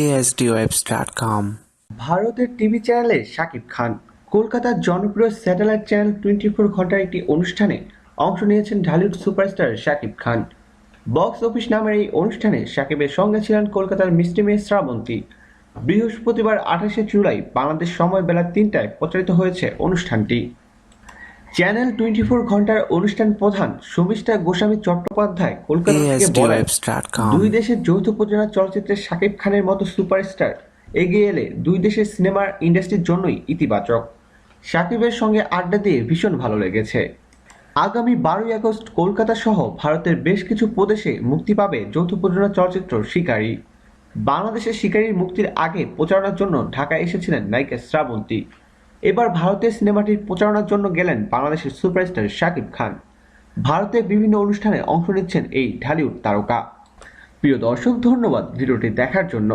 asdwebs.com. ভারতের TV চ্যানেলে শাকিব খান। কলকাতার জনপ্রিয় স্যাটেলাইট চ্যানেল টোয়েন্টি ফোর ঘণ্টার একটি অনুষ্ঠানে অংশ নিয়েছেন Dhallywood superstar Shakib Khan. Box office নামের এই অনুষ্ঠানে শাকিবের সঙ্গে ছিলেন কলকাতার মিষ্টি মেয়ে শ্রাবন্তী। বৃহস্পতিবার আঠাশে জুলাই বাংলাদেশ সময় বেলা তিনটায় প্রচারিত হয়েছে অনুষ্ঠানটি। চ্যানেল টোয়েন্টি ফোর ঘণ্টার অনুষ্ঠান প্রধান সুমিষ্টা গোস্বামী চট্টোপাধ্যায় কলকাতা থেকে বলেন দুই দেশের যৌথ প্রযোজনা চলচ্চিত্রে শাকিব খানের মতো সুপারস্টার এগিয়ে এলে দুই দেশের সিনেমার ইন্ডাস্ট্রির জন্যই ইতিবাচক। শাকিবের সঙ্গে আড্ডা দিয়ে ভীষণ ভালো লেগেছে। আগামী বারোই আগস্ট কলকাতা সহ ভারতের বেশ কিছু প্রদেশে মুক্তি পাবে যৌথ প্রযোজনা চলচ্চিত্র শিকারী। বাংলাদেশের শিকারীর মুক্তির আগে প্রচারণার জন্য ঢাকায় এসেছিলেন নায়িকা শ্রাবন্তী। এবার ভারতের সিনেমাটির প্রচারণার জন্য গেলেন বাংলাদেশের সুপারস্টার শাকিব খান। ভারতে বিভিন্ন অনুষ্ঠানে অংশ নিচ্ছেন এই ঢালিউড তারকা। প্রিয় দর্শক, ধন্যবাদ ভিডিওটি দেখার জন্য।